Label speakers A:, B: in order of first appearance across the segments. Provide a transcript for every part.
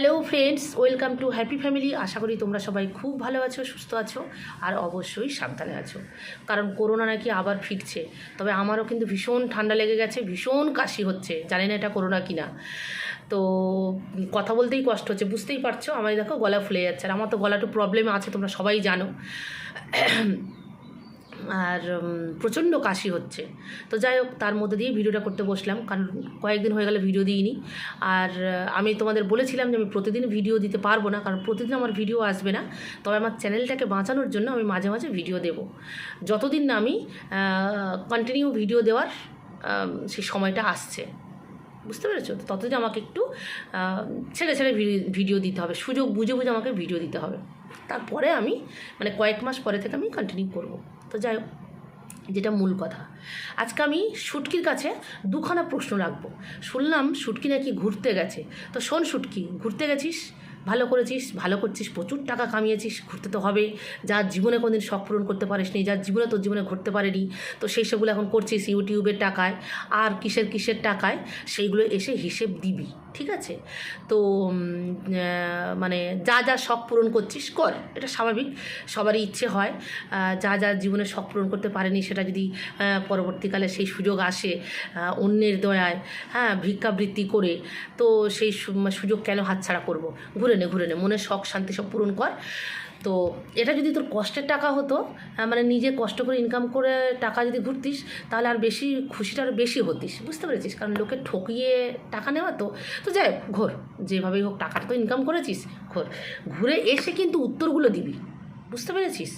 A: Hello friends welcome to happy family আশা করি তোমরা সবাই খুব ভালো আছো, সুস্থ আছো, আর অবশ্যই সাবধানে আছো। কারণ করোনা নাকি আবার ফিরছে। তবে আমারও কিন্তু ভীষণ ঠান্ডা লেগে গেছে, ভীষণ কাশি হচ্ছে। জানি না এটা করোনা কি না তো কথা বলতেই কষ্ট হচ্ছে, বুঝতেই পারছ? আমার দেখো গলা ফুলে যাচ্ছে। আর আমার তো গলা একটু প্রবলেম আছে, তোমরা সবাই জানো। আর প্রচণ্ড কাশি হচ্ছে। তো যাই হোক, তার মধ্যে দিয়ে ভিডিওটা করতে বসলাম, কারণ কয়েকদিন হয়ে গেলে ভিডিও দিইনি। আর আমি তোমাদের বলেছিলাম যে আমি প্রতিদিন ভিডিও দিতে পারব না, কারণ প্রতিদিন আমার ভিডিও আসবে না। তবে আমার চ্যানেলটাকে বাঁচানোর জন্য আমি মাঝে মাঝে ভিডিও দেব। যতদিন না আমি কন্টিনিউ ভিডিও দেওয়ার সেই সময়টা আসছে। বুঝতে পেরেছ? তো ততদিন আমাকে একটু ছেড়ে ছেড়ে ভিডিও দিতে হবে। সুযোগ বুঝে বুঝে আমাকে ভিডিও দিতে হবে। তারপরে আমি মানে কয়েক মাস পরে থেকে আমি কন্টিনিউ করব। তো যাই হোক, যেটা মূল কথা। আজকে আমি সুটকির কাছে দুখানা প্রশ্ন রাখব। শুনলাম শুটকি নাকি ঘুরতে গেছে। তো শোন শুটকি ঘুরতে গেছিস? ভালো করেছিস, ভালো করছিস, প্রচুর টাকা কামিয়েছিস, ঘুরতে তো হবে যার জীবনে কোনোদিন শখ পূরণ করতে পারিস নি যার জীবনে তোর জীবনে ঘুরতে পারেনি, তো সেই সবগুলো এখন করছিস ইউটিউবের টাকায় আর কিসের কিসের টাকায়, সেইগুলো এসে হিসেব দিবি, ঠিক আছে? তো মানে যা যা শখ পূরণ করছিস কর, এটা স্বাভাবিক, সবারই ইচ্ছে হয়। যা যা জীবনে শখ পূরণ করতে পারেনি, সেটা যদি পরবর্তীকালে সেই সুযোগ আসে অন্যের দয়ায় হ্যাঁ ভিক্ষাবৃত্তি করে, তো সেই সুযোগ কেন হাতছাড়া করব? ঘুরে নে ঘুরে নে। মনের শখ শান্তি সব পূরণ কর। তো এটা যদি তোর কষ্টের টাকা হতো আহ, মানে নিজে কষ্ট করে ইনকাম করে টাকা যদি ঘুরতিস তাহলে আর বেশি খুশিটা আরও বেশি হতিস। বুঝতে পেরেছিস? কারণ লোকে ঠকিয়ে টাকা নেওয়া তো তো যাই হোক, ঘোর। যেভাবেই হোক টাকাটা তো ইনকাম করেছিস ঘোর। ঘুরে এসে কিন্তু উত্তরগুলো দিবি। বুঝতে পেরেছিস?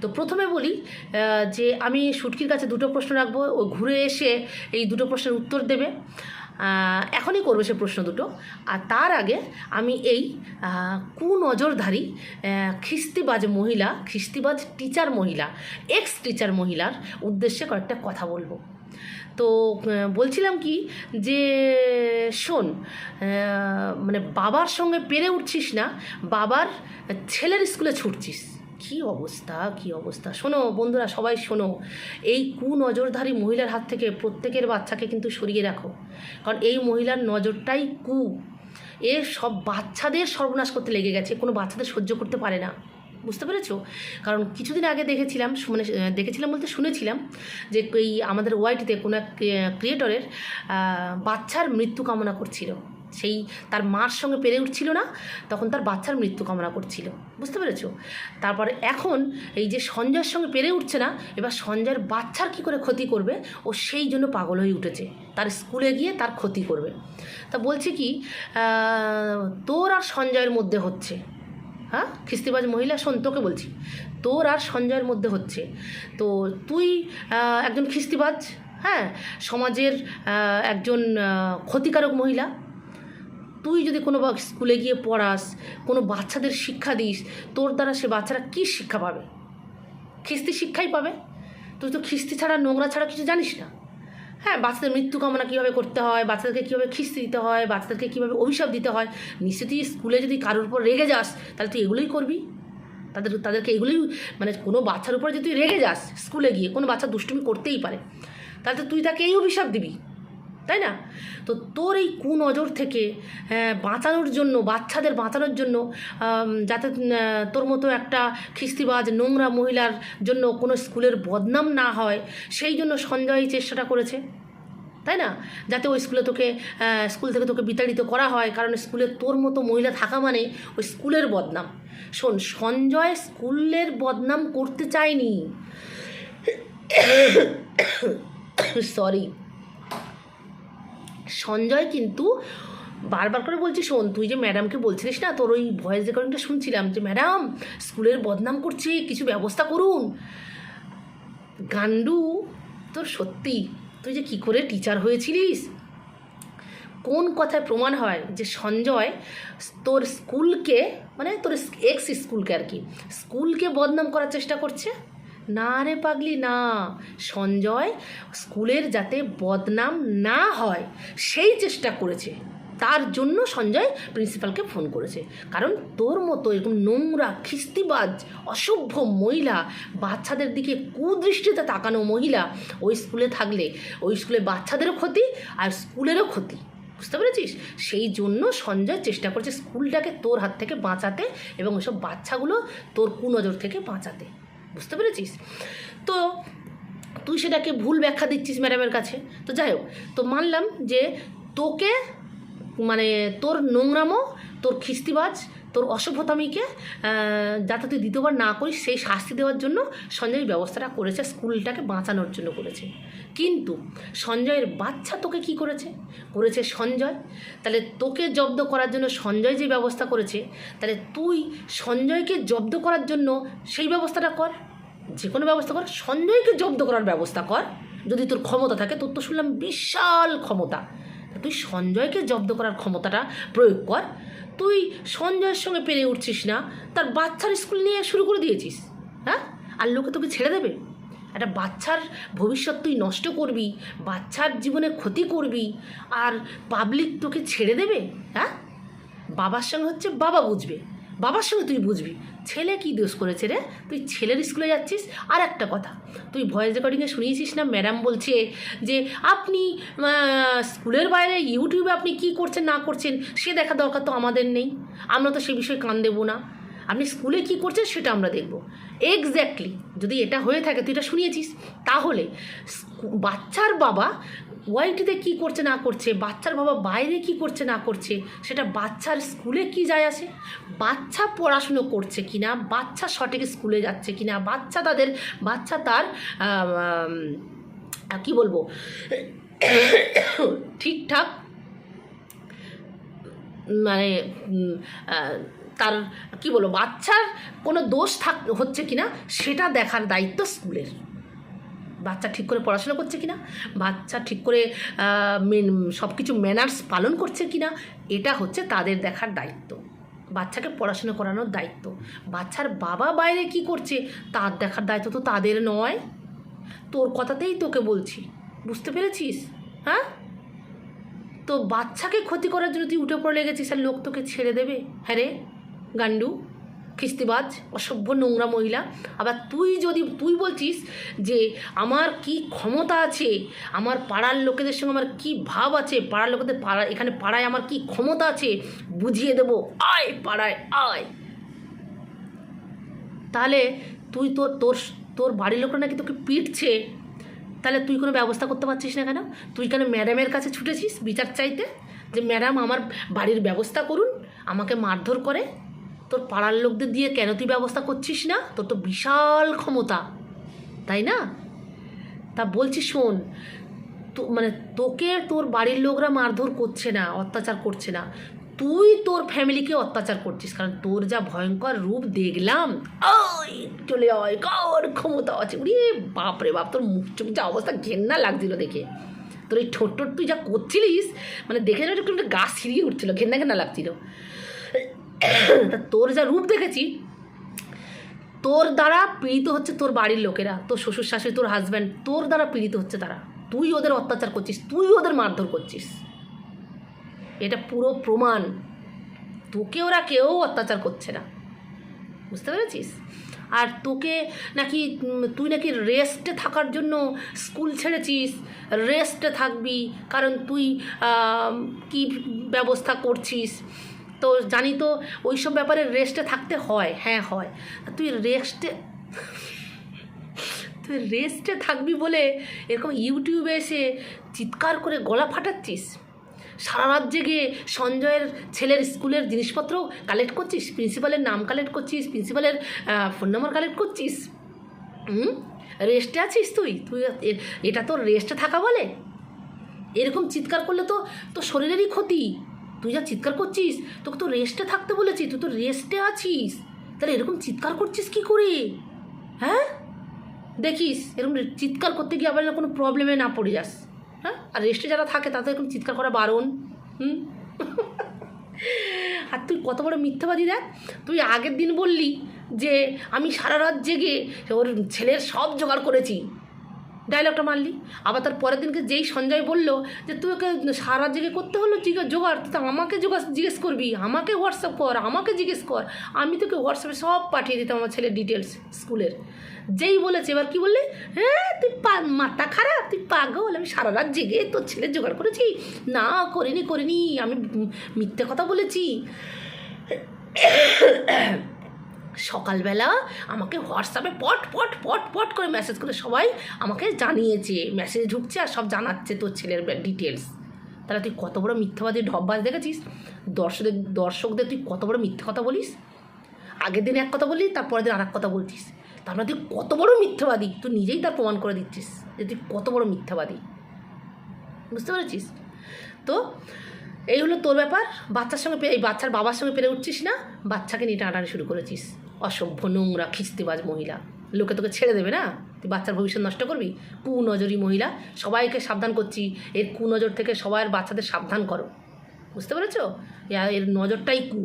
A: তো প্রথমে বলি যে আমি শুটকির কাছে দুটো প্রশ্ন রাখব। ও ঘুরে এসে এই দুটো প্রশ্নের উত্তর দেবে। এখনই করবে সে প্রশ্ন দুটো। আর তার আগে আমি এই কুনজরধারী খিস্তিবাজ মহিলা, খিস্তিবাজ টিচার মহিলা এক্স টিচার মহিলার উদ্দেশ্যে কয়েকটা কথা বলব। তো বলছিলাম কি যে, শোন মানে বাবার সঙ্গে পেরে উঠছিস না, বাবার ছেলের স্কুলে ছুটছিস। কি অবস্থা কি অবস্থা? শোনো বন্ধুরা, সবাই শোনো। এই কুনজরধারী মহিলার হাত থেকে প্রত্যেকের বাচ্চাকে কিন্তু সরিয়ে রাখো। কারণ এই মহিলার নজরটাই কু। এ সব বাচ্চাদের সর্বনাশ করতে লেগে গেছে, কোনো বাচ্চাদের সহ্য করতে পারে না। বুঝতে পেরেছ? কারণ কিছুদিন আগে দেখেছিলাম মানে দেখেছিলাম বলতে শুনেছিলাম যে এই আমাদের ওয়াইটিতে কোনো এক ক্রিয়েটরের বাচ্চার মৃত্যু কামনা করছিল। সেই তার মার সঙ্গে পেরে উঠছিল না, তখন তার বাচ্চার মৃত্যু কামনা করছিল। বুঝতে পেরেছ? তারপরে এখন এই যে সঞ্জয়ের সঙ্গে পেরে উঠছে না, এবার সঞ্জয়ের বাচ্চার কি করে ক্ষতি করবে? ও সেই জন্য পাগল হয়ে উঠেছে। তার স্কুলে গিয়ে তার ক্ষতি করবে। তা বলছি কি তোর আর সঞ্জয়ের মধ্যে হচ্ছে। হ্যাঁ? খিস্তিবাজ মহিলা, শোন, তোকে বলছি। তোর আর সঞ্জয়ের মধ্যে হচ্ছে। তো তুই একজন খিস্তিবাজ হ্যাঁ? সমাজের একজন ক্ষতিকারক মহিলা। তুই যদি কোনো স্কুলে গিয়ে পড়াস, কোনো বাচ্চাদের শিক্ষা দিস, তোর দ্বারা সে বাচ্চারা কী শিক্ষা পাবে? খিস্তি শিক্ষাই পাবে? তুই তো খিস্তি ছাড়া, নোংরা ছাড়া কিছু জানিস না। হ্যাঁ বাচ্চাদের মৃত্যু কামনা কীভাবে করতে হয়, বাচ্চাদেরকে কীভাবে খিস্তি দিতে হয়, বাচ্চাদেরকে কীভাবে অভিশাপ দিতে হয়, নিশ্চয়ই স্কুলে যদি কারোর উপর রেগে যাস, তাহলে তুই এগুলোই করবি। তাদের, তাদেরকে এগুলোই মানে কোনো বাচ্চার উপর যদি তুই রেগে যাস স্কুলে গিয়ে, কোনো বাচ্চা দুষ্টুমি করতেই পারে, তাহলে তুই তাকে এই অভিশাপ দিবি। তাই না? তো তোর এই কুনজর থেকে বাঁচানোর জন্য, বাচ্চাদের বাঁচানোর জন্য যাতে তোর মতো একটা খিস্তিবাজ, নোংরা মহিলার জন্য কোনো স্কুলের বদনাম না হয়, সেই জন্য সঞ্জয় চেষ্টাটা করেছে, তাই না? যাতে ওই স্কুলে তোকে স্কুল থেকে তোকে বিতাড়িত করা হয়, কারণ স্কুলে তোর মতো মহিলা থাকা মানে ওই স্কুলের বদনাম। শোন, সঞ্জয় স্কুলের বদনাম করতে চায়নি। সরি সঞ্জয় কিন্তু বারবার করে বলছি, শোন, তুই যে ম্যাডামকে বলছিলিস না, তোর ওই ভয়েস রেকর্ডিংটা শুনছিলাম যে ম্যাডাম স্কুলের বদনাম করছি, কিছু ব্যবস্থা করুন। গান্ডু, তোর সত্যি, তুই যে কী করে টিচার হয়েছিলিস? কোন কথায় প্রমাণ হয় যে সঞ্জয় তোর স্কুলকে মানে তোর এক্স স্কুলকে আর কি স্কুলকে বদনাম করার চেষ্টা করছে? না রে পাগলি, না। সঞ্জয় স্কুলের যাতে বদনাম না হয়, সেই চেষ্টা করেছে। তার জন্য সঞ্জয় প্রিন্সিপালকে ফোন করেছে। কারণ তোর মতো এরকম নোংরা, খিস্তিবাজ, অসভ্য মহিলা, বাচ্চাদের দিকে কুদৃষ্টিতে তাকানো মহিলা ওই স্কুলে থাকলে, ওই স্কুলে বাচ্চাদেরও ক্ষতি আর স্কুলেরও ক্ষতি। বুঝতে পেরেছিস? সেই জন্য সঞ্জয় চেষ্টা করছে স্কুলটাকে তোর হাত থেকে বাঁচাতে এবং ওইসব বাচ্চাগুলো তোর কুনজর থেকে বাঁচাতে। বুঝতে পেরেছিস? তো তুই সেটাকে ভুল ব্যাখ্যা দিচ্ছিস ম্যাডামের কাছে। তো যাই হোক, তো মানলাম যে তোকে মানে তোর নোংরামো, তোর খিস্তিবাজ তোর অসভ্যতামিকে যাতে তুই দ্বিতীয়বার না করিস, সেই শাস্তি দেওয়ার জন্য সঞ্জয় ব্যবস্থাটা করেছে, স্কুলটাকে বাঁচানোর জন্য করেছে। কিন্তু সঞ্জয়ের বাচ্চা তোকে কি করেছে? করেছে সঞ্জয়। তাহলে তোকে জব্দ করার জন্য সঞ্জয় যে ব্যবস্থা করেছে, তাহলে তুই সঞ্জয়কে জব্দ করার জন্য সেই ব্যবস্থাটা কর। যে কোনো ব্যবস্থা কর, সঞ্জয়কে জব্দ করার ব্যবস্থা কর। যদি তোর ক্ষমতা থাকে, তোর তো শুনলাম বিশাল ক্ষমতা। তুই সঞ্জয়কে জব্দ করার ক্ষমতাটা প্রয়োগ কর। তুই সঞ্জয়ের সঙ্গে পেরে উঠছিস না, তার বাচ্চার স্কুল নিয়ে শুরু করে দিয়েছিস হ্যাঁ? আর লোকে তোকে ছেড়ে দেবে। একটা বাচ্চার ভবিষ্যৎ তুই নষ্ট করবি, বাচ্চার জীবনে ক্ষতি করবি, আর পাবলিক তোকে ছেড়ে দেবে হ্যাঁ? বাবার সঙ্গে হচ্ছে বাবা বুঝবে। বাবার সঙ্গে তুই বুঝবি। ছেলে কি দোষ করেছে রে? তুই ছেলের স্কুলে যাচ্ছিস? আর একটা কথা, তুই ভয়েস রেকর্ডিংয়ে শুনিয়েছিস না? ম্যাডাম বলছে যে, আপনি স্কুলের বাইরে ইউটিউবে আপনি কি করছেন, না করছেন, সে দেখা দরকার তো আমাদের নেই। আমরা তো সে বিষয়ে কান দেবো না। আপনি স্কুলে কি করছেন, সেটা আমরা দেখব। এক্স্যাক্টলি যদি এটা হয়ে থাকে, তুই এটা শুনিয়েছিস। তাহলে বাচ্চার বাবা ওয়াইটিতে কি করছে, না করছে, বাচ্চার বাবা বাইরে কি করছে, না করছে, সেটা বাচ্চার স্কুলে কি যায় আসে? বাচ্চা পড়াশুনো করছে কি না বাচ্চা সঠিক স্কুলে যাচ্ছে কি না বাচ্চা তাদের, বাচ্চা তার কি বলব? ঠিকঠাক মানে তার, কি বলব, বাচ্চার কোনো দোষ থাক, হচ্ছে কি না সেটা দেখার দায়িত্ব স্কুলের। বাচ্চা ঠিক করে পড়াশোনা করছে কি না বাচ্চা ঠিক করে সব কিছু ম্যানার্স পালন করছে কি না এটা হচ্ছে তাদের দেখার দায়িত্ব। বাচ্চাকে পড়াশোনা করানোর দায়িত্ব। বাচ্চার বাবা বাইরে কি করছে? তার দেখার দায়িত্ব তো তাদের নয়। তোর কথাতেই তোকে বলছি। বুঝতে পেরেছিস? হ্যাঁ? তো বাচ্চাকে ক্ষতি করার জন্য তুই উঠে পড়ে লেগেছিস আর লোক তোকে ছেড়ে দেবে? হ্যাঁ রে, গান্ডু? খিস্তিবাজ অসভ্য নোংরা মহিলা। আবার তুই যদি, তুই বলছিস যে আমার কি ক্ষমতা আছে, আমার পাড়ার লোকেদের সঙ্গে আমার কি ভাব আছে, পাড়ার লোকেদের পাড়া, এখানে পাড়ায় আমার কি ক্ষমতা আছে, বুঝিয়ে দেবো। আয় পাড়ায়, আয়। তাহলে তুই তোর তোর তোর বাড়ির লোকরা নাকি তোকে পিটছে। তাহলে তুই কোনো ব্যবস্থা করতে পারছিস না কেন? তুই কেন ম্যাডামের কাছে ছুটেছিস বিচার চাইতে? যে ম্যাডাম আমার বাড়ির ব্যবস্থা করুন, আমাকে মারধর করে। তোর পাড়ার লোকদের দিয়ে কেন তুই ব্যবস্থা করছিস না? তোর তো বিশাল ক্ষমতা, তাই না? তা বলছি শোন, তো মানে তোকে তোর বাড়ির লোকরা মারধর করছে না, অত্যাচার করছে না। তুই তোর ফ্যামিলিকে অত্যাচার করছিস, কারণ তোর যা ভয়ঙ্কর রূপ দেখলাম ওই চলে আয়, কার ক্ষমতা আছে? উরে বাপরে বাপ, তোর মুখ চোখ যা অবস্থা ঘেন্না লাগছিল দেখে। তোর এই ঠোঁট তুই যা করছিলিস মানে দেখে একটু গা সিরিয়ে উঠছিল, ঘেন্না ঘেন্না লাগছিল। তা তোর যা রূপ দেখেছি, তোর দ্বারা পীড়িত হচ্ছে তোর বাড়ির লোকেরা, তোর শ্বশুর শাশুড়ি, তোর হাজব্যান্ড তোর দ্বারা পীড়িত হচ্ছে তারা। তুই ওদের অত্যাচার করছিস, তুই ওদের মারধর করছিস। এটা পুরো প্রমাণ। তোকে ওরা কেউ অত্যাচার করছে না। বুঝতে পেরেছিস? আর তোকে নাকি তুই নাকি রেস্টে থাকার জন্য স্কুল ছেড়েছিস রেস্টে থাকবি, কারণ তুই কি ব্যবস্থা করছিস? তো জানি তো ওই সব ব্যাপারে রেস্টে থাকতে হয়। হ্যাঁ হয়। তুই রেস্টে তুই রেস্টে থাকবি বলে এরকম ইউটিউবে এসে চিৎকার করে গলা ফাটাচ্ছিস? সারা রাত জেগে সঞ্জয়ের ছেলের স্কুলের জিনিসপত্র কালেক্ট করছিস? প্রিন্সিপালের নাম কালেক্ট করছিস? প্রিন্সিপালের ফোন নাম্বার কালেক্ট করছিস? হুম? রেস্টে আছিস তুই? তুই এটা তোর রেস্টে থাকা বলে? এরকম চিৎকার করলে তো, তোর শরীরেরই ক্ষতি। তুই যা চিৎকার করছিস, তোকে তো রেস্টে থাকতে বলেছি, তুই তো রেস্টে আছিস। তাহলে এরকম চিৎকার করছিস কি করে? হ্যাঁ? দেখিস, এরকম চিৎকার করতে গিয়ে আবার কোনো প্রবলেমে না পড়ে যাস। হ্যাঁ? আর রেস্টে যারা থাকে, তাদের এরকম চিৎকার করা বারণ। হুম? আর তুই কত বড় মিথ্যাবাদী দেখ। তুই আগের দিন বললি যে, আমি সারা রাত জেগে ওর ছেলের সব জোগাড় করেছি। ডায়লগটা মারলি। আবার তার পরের দিনকে যেই সঞ্জয় বলল যে, তুই ওকে সারা জেগে করতে হলো জোগাড়, তুই তো আমাকে জোগাড়, জিজ্ঞেস করবি, আমাকে হোয়াটসঅ্যাপ কর, আমাকে জিজ্ঞেস কর, আমি তোকে হোয়াটসঅ্যাপে সব পাঠিয়ে দিতাম আমার ছেলের ডিটেলস স্কুলের। যেই বলেছে, এবার কি বললি? হ্যাঁ তুই পা, মাথা খারাপ, তুই পাগল, আমি সারা রাত জেগে তোর ছেলে জোগাড় করেছি। না, করিনি করিনি, আমি মিথ্যে কথা বলেছি। সকালবেলা আমাকে হোয়াটসঅ্যাপে পট পট পট পট করে মেসেজ করে সবাই আমাকে জানিয়েছে। মেসেজ ঢুকছে আর সব জানাচ্ছে তোর ছেলের ডিটেলস তাহলে তুই কত বড় মিথ্যাবাদী ঢপবাজ দেখেছিস? দর্শকদের দর্শকদের তুই কত বড় মিথ্যে কথা বলিস? আগের দিন এক কথা বললি, তারপরের দিন আর এক কথা বলছিস। তারপরে তুই কত বড় মিথ্যাবাদী? তুই নিজেই তার প্রমাণ করে দিচ্ছিস যে তুই কত বড় মিথ্যাবাদী। বুঝতে পেরেছিস? তো এই হলো তোর ব্যাপার। বাচ্চার সঙ্গে এই বাচ্চার বাবার সঙ্গে পেরে উঠছিস না, বাচ্চাকে নিয়ে টানাটানি শুরু করেছিস। অসভ্য, নোংরা, খিস্তিবাজ মহিলা। লোকে তোকে ছেড়ে দেবে না? তুই বাচ্চার ভবিষ্যৎ নষ্ট করবি? কুনজরি মহিলা। সবাইকে সাবধান করছি। এর কুনজর থেকে সবার বাচ্চাদের সাবধান করো। বুঝতে পেরেছ? এর নজরটাই কু।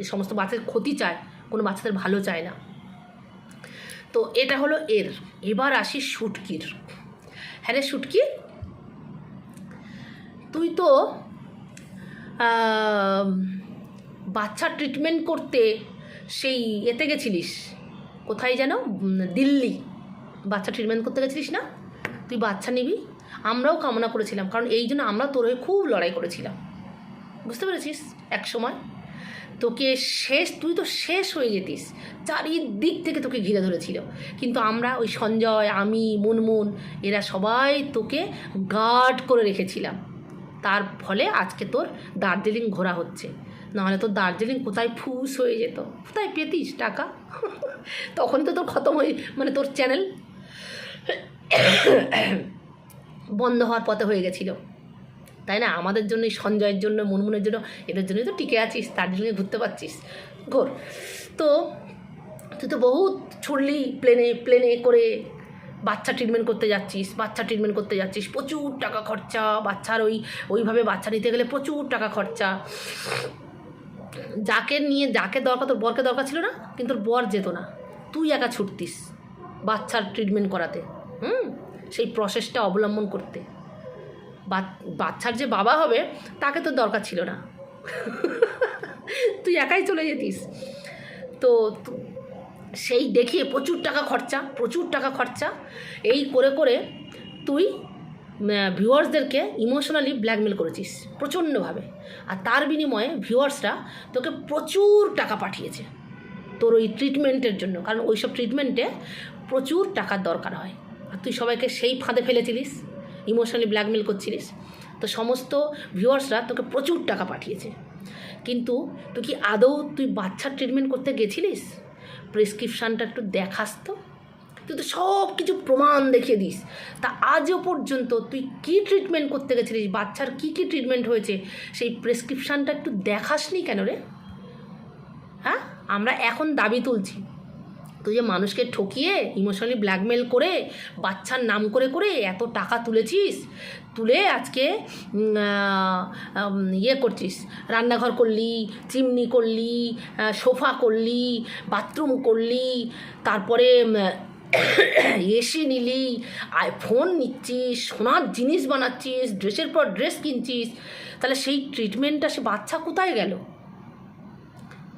A: এ সমস্ত বাচ্চাদের ক্ষতি চায়, কোনো বাচ্চাদের ভালো চায় না। তো এটা হলো এর। এবার আসি সুটকির। হ্যাঁ রে শুটকি তুই তো বাচ্চা ট্রিটমেন্ট করতে সেই এতে গেছিলিস। কোথায় যেন দিল্লি। বাচ্চা ট্রিটমেন্ট করতে গেছিলিস না? তুই বাচ্চা নিবি। আমরাও কামনা করেছিলাম, কারণ এই জন্য আমরা তোর হয়ে খুব লড়াই করেছিলাম। বুঝতে পেরেছিস? এক সময়। তোকে শেষ, তুই তো শেষ হয়ে যেতিস। চারিদিক থেকে তোকে ঘিরে ধরেছিল। কিন্তু আমরা ওই সঞ্জয়, আমি, মুনমুন, এরা সবাই তোকে গার্ড করে রেখেছিলাম। তার ফলে আজকে তোর দার্জিলিং ঘোরা হচ্ছে। নাহলে তোর দার্জিলিং কোথায় ফুস হয়ে যেত। কোথায় পেতিস টাকা? তখন তো তোর খতম হয়ে মানে তোর চ্যানেল বন্ধ হওয়ার পথে হয়ে গেছিল। তাই না? আমাদের জন্য এই সঞ্জয়ের জন্য, মুনমুনের জন্য, এদের জন্যই তো টিকে আছিস, দার্জিলিংয়ে ঘুরতে পারছিস। ঘোর। তো, তুই তো বহুত ছুটলি প্লেনে প্লেনে করে বাচ্চা ট্রিটমেন্ট করতে যাচ্ছিস, বাচ্চা ট্রিটমেন্ট করতে যাচ্ছিস, প্রচুর টাকা খরচা, বাচ্চার ওই, ওইভাবে বাচ্চা নিতে গেলে প্রচুর টাকা খরচা। যাকে নিয়ে, যাকে দরকার, তোর বরকে দরকার ছিল না, কিন্তু তোর বর যেত না। তুই একা ছুটতিস বাচ্চার ট্রিটমেন্ট করাতে, হুম? সেই প্রসেসটা অবলম্বন করতে। বাচ- বাচ্চার যে বাবা হবে, তাকে তো দরকার ছিল না। তুই একাই চলে যেতিস। তু- সেই দেখিয়ে প্রচুর টাকা খরচা, প্রচুর টাকা খরচা। এই করে করে তুই ভিউয়ার্সদেরকে ইমোশনালি ব্ল্যাকমেল করেছিস, প্রচণ্ডভাবে। আর তার বিনিময়ে ভিউয়ার্সরা তোকে প্রচুর টাকা পাঠিয়েছে তোর ওই ট্রিটমেন্টের জন্য। কারণ ওই সব ট্রিটমেন্টে প্রচুর টাকার দরকার হয়। আর তুই সবাইকে সেই ফাঁদে ফেলেছিলিস ইমোশনালি ব্ল্যাকমেল করছিলিস। তো সমস্ত ভিউয়ার্সরা তোকে প্রচুর টাকা পাঠিয়েছে। কিন্তু তুই কি আদৌ তুই বাচ্চার ট্রিটমেন্ট করতে গেছিলিস? প্রেসক্রিপশানটা একটু দেখাস তো। তুই তো সব কিছু প্রমাণ দেখিয়ে দিস। তা আজও পর্যন্ত তুই কি ট্রিটমেন্ট করতে গেছিলিস? বাচ্চার কি কি ট্রিটমেন্ট হয়েছে? সেই প্রেসক্রিপশানটা একটু দেখাসনি কেন রে? হ্যাঁ? আমরা এখন দাবি তুলছি। তুই যে মানুষকে ঠকিয়ে ইমোশনালি ব্ল্যাকমেল করে, বাচ্চার নাম করে করে এত টাকা তুলেছিস, তুলে আজকে ইয়ে করছিস। রান্নাঘর করলি, চিমনি করলি সোফা করলি, বাথরুম করলি, তারপরে এসি নিলি আইফোন নিচ্ছিস, সোনার জিনিস বানাচ্ছিস ড্রেসের পর ড্রেস কিনছিস, তাহলে সেই ট্রিটমেন্টটা সে বাচ্চা কোথায় গেল?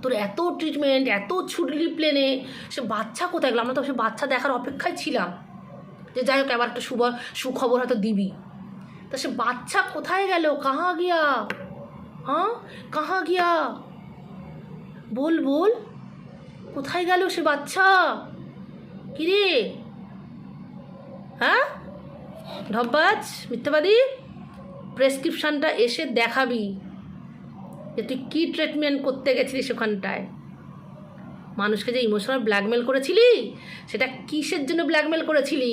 A: তোর এত ট্রিটমেন্ট এত ছুটলি প্লেনে সে বাচ্চা কোথায় গেলো? আমরা তো সে বাচ্চা দেখার অপেক্ষায় ছিলাম। যে যাই হোক, এবার একটা শুভ, সুখবর হয়তো দিবি। তা সে বাচ্চা কোথায় গেল? কাহা গিয়া? হ্যাঁ? কাহা গিয়া? বল বল। কোথায় গেল সে বাচ্চা? কিরে? হ্যাঁ? ঢব্বাজ মিথ্যাবাদী? প্রেসক্রিপশানটা এসে দেখাবি। যে তুই কী ট্রিটমেন্ট করতে গেছিলিস ওখানটায়? মানুষকে যে ইমোশনাল ব্ল্যাকমেল করেছিলি? সেটা কিসের জন্য ব্ল্যাকমেল করেছিলি?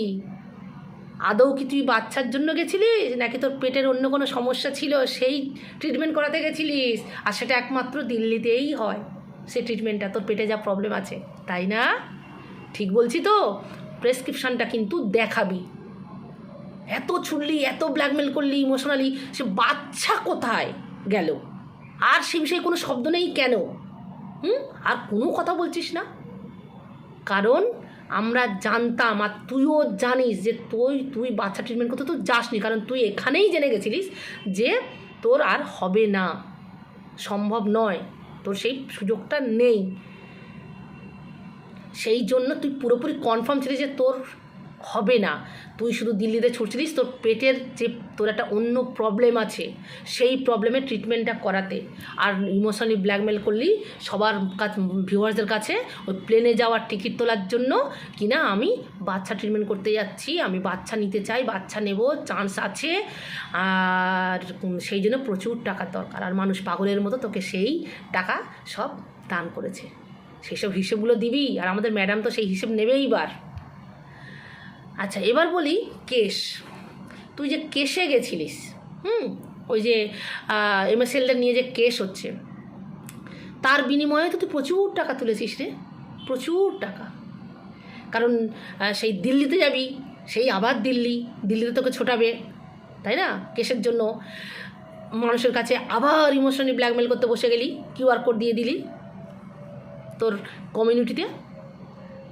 A: আদৌ কি তুই বাচ্চার জন্য গেছিলিস? নাকি তোর পেটের অন্য কোনো সমস্যা ছিল, সেই ট্রিটমেন্ট করাতে গেছিলিস? আর সেটা একমাত্র দিল্লিতেই হয়, সেই ট্রিটমেন্টটা তোর পেটে যা প্রবলেম আছে, তাই না? ঠিক বলছি তো? প্রেসক্রিপশানটা কিন্তু দেখাবি। এত ছুটলি এত ব্ল্যাকমেল করলি ইমোশনালি সে বাচ্চা কোথায় গেল? আর সে বিষয়ে কোনো শব্দ নেই কেন? হুম? আর কোনো কথা বলছিস না? কারণ আমরা জানতাম আর তুইও জানিস যে তুই তুই বাচ্চা ট্রিটমেন্ট করতে তো যাসনি। কারণ তুই এখানেই জেনে গেছিলিস যে তোর আর হবে না। সম্ভব নয়। তোর সেই সুযোগটা নেই। সেই জন্য তুই পুরোপুরি কনফার্ম ছিলিস যে তোর হবে না। তুই শুধু দিল্লিতে ছুটছিলিস, তোর পেটের যে, তোর একটা অন্য প্রবলেম আছে, সেই প্রবলেমের ট্রিটমেন্টটা করাতে। আর ইমোশনালি ব্ল্যাকমেল করলি সবার কাছে ভিউয়ার্সদের কাছে, ওই প্লেনে যাওয়ার টিকিট তোলার জন্য কিনা আমি বাচ্চা ট্রিটমেন্ট করতে যাচ্ছি, আমি বাচ্চা নিতে চাই, বাচ্চা নেব চান্স আছে। আর সেই জন্য প্রচুর টাকার দরকার। আর মানুষ পাগলের মতো তোকে সেই টাকা সব দান করেছে। সেসব হিসেবগুলো দিবি, আর আমাদের ম্যাডাম তো সেই হিসেব নেবেই বার। আচ্ছা এবার বলি কেশ। তুই যে কেশে গেছিলিস, হুম? ওই যে এমএসএলটা নিয়ে যে কেস হচ্ছে, তার বিনিময়ে তো তুই প্রচুর টাকা তুলেছিস রে, প্রচুর টাকা। কারণ সেই দিল্লিতে যাবি, সেই আবার দিল্লি, দিল্লিতে তোকে ছোটাবে, তাই না? কেসের জন্য মানুষের কাছে আবার ইমোশনালি ব্ল্যাকমেল করতে বসে গেলি কিউআর কোড দিয়ে দিলি তোর কমিউনিটিতে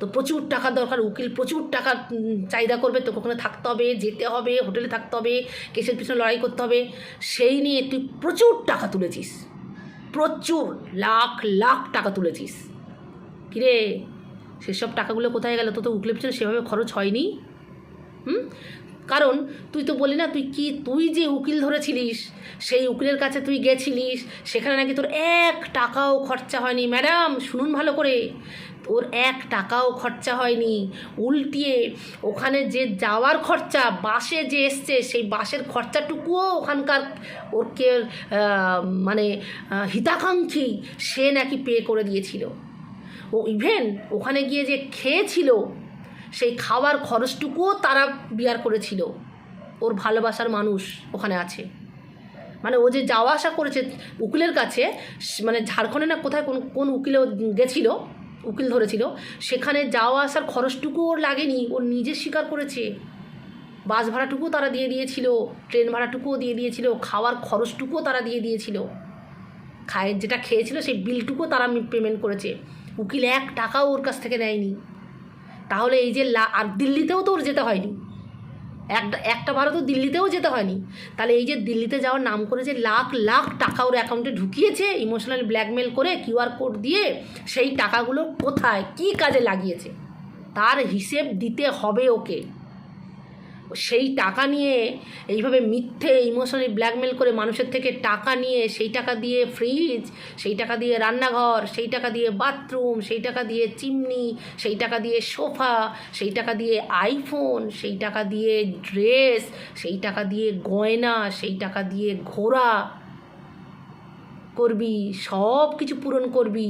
A: তো প্রচুর টাকা দরকার, উকিল প্রচুর টাকা চাহিদা করবে তোকে ওখানে থাকতে হবে, যেতে হবে, হোটেলে থাকতে হবে, কেসের পিছনে লড়াই করতে হবে। সেই নিয়ে তুই প্রচুর টাকা তুলেছিস। প্রচুর, লাখ লাখ টাকা তুলেছিস। কিরে সেসব টাকাগুলো কোথায় গেল? তো তো উকিলের পিছনে সেভাবে খরচ হয়নি? হুম? কারণ তুই তো বলি না তুই কি তুই যে উকিল ধরেছিলিস সেই উকিলের কাছে তুই গেছিলিস সেখানে নাকি তোর এক টাকাও খরচা হয়নি। ম্যাডাম শুনুন ভালো করে তোর এক টাকাও খরচা হয়নি। উল্টিয়ে ওখানে যে যাওয়ার খরচা বাসে যে এসছে সেই বাসের খরচাটুকুও ওখানকার আহ, মানে হিতাকাঙ্ক্ষী সে নাকি পে করে দিয়েছিল। ও ইভেন ওখানে গিয়ে যে খেয়েছিল সেই খাওয়ার খরচটুকুও তারা বিয়ার করেছিল। ওর ভালোবাসার মানুষ ওখানে আছে। মানে ও যে যাওয়া আসা করেছে উকিলের কাছে মানে ঝাড়খণ্ডে না কোথায় কোন কোন উকিলে গেছিল, উকিল ধরেছিল, সেখানে যাওয়া আসার খরচটুকু ওর লাগেনি। ও নিজে স্বীকার করেছে। বাস ভাড়াটুকুও তারা দিয়ে দিয়েছিল, ট্রেন ভাড়াটুকুও দিয়ে দিয়েছিল, খাওয়ার খরচটুকুও তারা দিয়ে দিয়েছিল। খায়, যেটা খেয়েছিল সেই বিলটুকুও তারা পেমেন্ট করেছে। উকিল এক টাকাও ওর কাছ থেকে নেয়নি। তাহলে এই যে লা, আর দিল্লিতেও তো ওর যেতে হয়নি। একটা একটা ভারত দিল্লিতেও যেতে হয়নি। তাহলে এই যে দিল্লিতে যাওয়ার নাম করে যে লাখ লাখ টাকা ওর অ্যাকাউন্টে ঢুকিয়েছে ইমোশনাল ব্ল্যাকমেল করে কিউআর কোড দিয়ে সেই টাকাগুলো কোথায়, কি কাজে লাগিয়েছে? তার হিসেব দিতে হবে ওকে। সেই টাকা নিয়ে এইভাবে মিথ্যে ইমোশনালি ব্ল্যাকমেল করে মানুষের থেকে টাকা নিয়ে সেই টাকা দিয়ে ফ্রিজ সেই টাকা দিয়ে রান্নাঘর সেই টাকা দিয়ে বাথরুম সেই টাকা দিয়ে চিমনি সেই টাকা দিয়ে সোফা সেই টাকা দিয়ে আইফোন সেই টাকা দিয়ে ড্রেস সেই টাকা দিয়ে গয়না সেই টাকা দিয়ে ঘোড়া করবি সব কিছু পূরণ করবি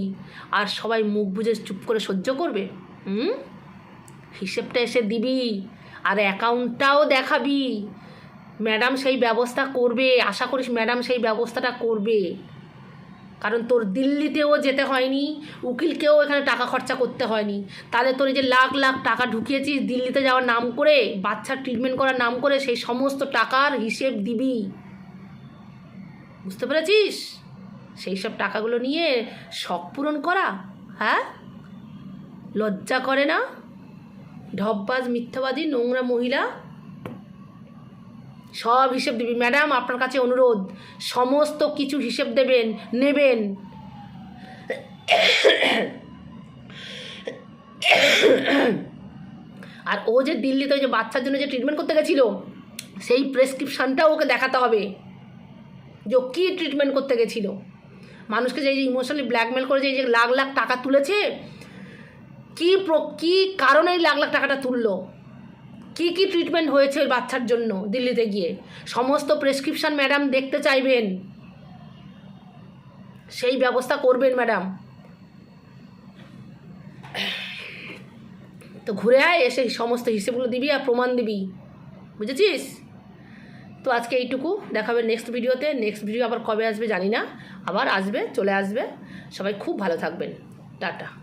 A: আর সবাই মুখ বুঝে চুপ করে সহ্য করবে হুম হিসেবটা এসে দিবি আর অ্যাকাউন্টটাও দেখাবি। ম্যাডাম সেই ব্যবস্থা করবে, আশা করিস ম্যাডাম সেই ব্যবস্থাটা করবে। কারণ তোর দিল্লিতেও যেতে হয়নি, উকিলকেও এখানে টাকা খরচা করতে হয়নি। তাহলে তোর এই যে লাখ লাখ টাকা ঢুকিয়েছিস দিল্লিতে যাওয়ার নাম করে, বাচ্চার ট্রিটমেন্ট করার নাম করে, সেই সমস্ত টাকার হিসেব দিবি। বুঝতে পেরেছিস? সেই সব টাকাগুলো নিয়ে শখ পূরণ করা হ্যাঁ? লজ্জা করে না? ঢপবাজ মিথ্যাবাদী, নোংরা মহিলা, সব হিসেব দিবি। ম্যাডাম, আপনার কাছে অনুরোধ, সমস্ত কিছু হিসেব দেবেন, নেবেন। আর ও যে দিল্লিতে যে বাচ্চার জন্য যে ট্রিটমেন্ট করতে গেছিল, সেই প্রেসক্রিপশানটাও ওকে দেখাতে হবে। যে কী ট্রিটমেন্ট করতে গেছিল? মানুষকে যে ইমোশনালি ব্ল্যাকমেল করে যে লাখ লাখ টাকা তুলেছে কী কী কারণে লাখ লাখ টাকাটা তুললো? কী কী ট্রিটমেন্ট হয়েছে ওই বাচ্চার জন্য দিল্লিতে গিয়ে? সমস্ত প্রেসক্রিপশান ম্যাডাম দেখতে চাইবেন। সেই ব্যবস্থা করবেন ম্যাডাম তো ঘুরে আয়, এসে সমস্ত হিসেবগুলো দিবি আর প্রমাণ দিবি। বুঝেছিস? তো আজকে এইটুকু। দেখাবে নেক্সট ভিডিওতে নেক্সট ভিডিও আবার কবে আসবে জানি না। আবার আসবে, চলে আসবে। সবাই খুব ভালো থাকবেন। টাটা।